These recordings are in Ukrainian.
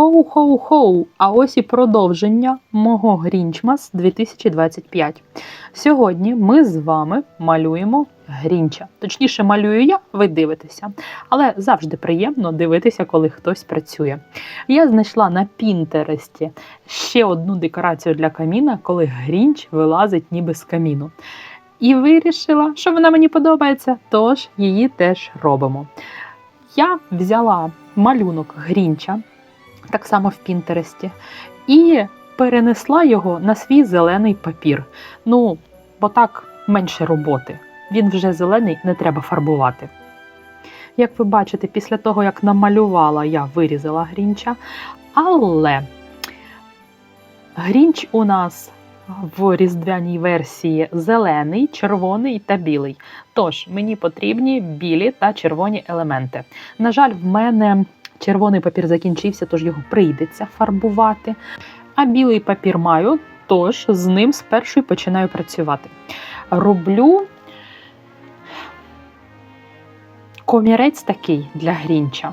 Хоу-хоу-хоу! А ось і продовження мого Грінчмас 2025. Сьогодні ми з вами малюємо Грінча. Точніше, малюю я, ви дивитеся. Але завжди приємно дивитися, коли хтось працює. Я знайшла на Пінтересті ще одну декорацію для каміна, коли Грінч вилазить ніби з каміну. І вирішила, що вона мені подобається, тож її теж робимо. Я взяла малюнок Грінча, так само в Пінтересті, і перенесла його на свій зелений папір. Ну, бо так менше роботи. Він вже зелений, не треба фарбувати. Як ви бачите, після того, як намалювала, я вирізала Грінча. Але Грінч у нас в різдвяній версії зелений, червоний та білий. Тож мені потрібні білі та червоні елементи. На жаль, в мене червоний папір закінчився, тож його прийдеться фарбувати. А білий папір маю, тож з ним спершу й починаю працювати. Роблю комірець такий для грінча.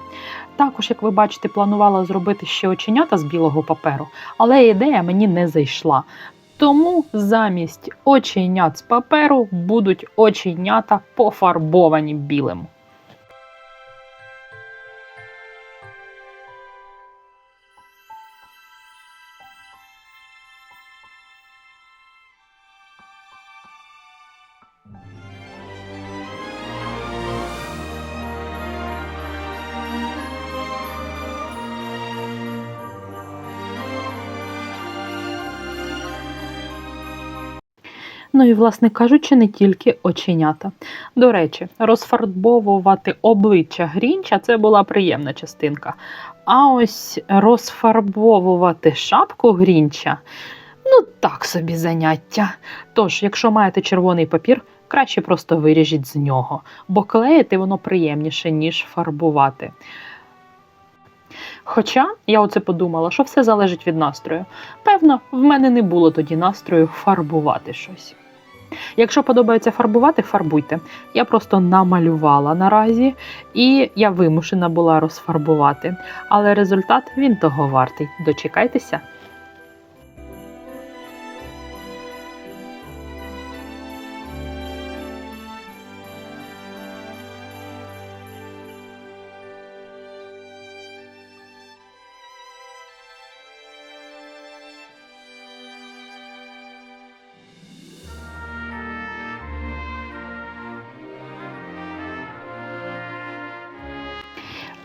Також, як ви бачите, планувала зробити ще оченята з білого паперу, але ідея мені не зайшла. Тому замість оченят з паперу будуть оченята пофарбовані білим. Ну і, власне кажучи, не тільки оченята. До речі, розфарбовувати обличчя Грінча це була приємна частинка. А ось розфарбовувати шапку Грінча ну так собі заняття. Тож, якщо маєте червоний папір, краще просто виріжіть з нього, бо клеїти воно приємніше, ніж фарбувати. Хоча я оце подумала, що все залежить від настрою. Певно, в мене не було тоді настрою фарбувати щось. Якщо подобається фарбувати, фарбуйте. Я просто намалювала наразі, і я вимушена була розфарбувати. Але результат він того вартий. Дочекайтеся.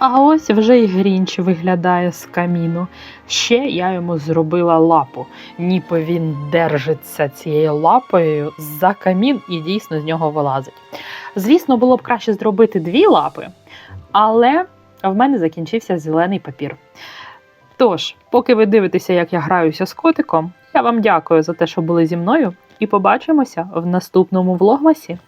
А ось вже і Грінч виглядає з каміну. Ще я йому зробила лапу, ніби він держиться цією лапою за камін і дійсно з нього вилазить. Звісно, було б краще зробити дві лапи, але в мене закінчився зелений папір. Тож, поки ви дивитеся, як я граюся з котиком, я вам дякую за те, що були зі мною, і побачимося в наступному влогмасі.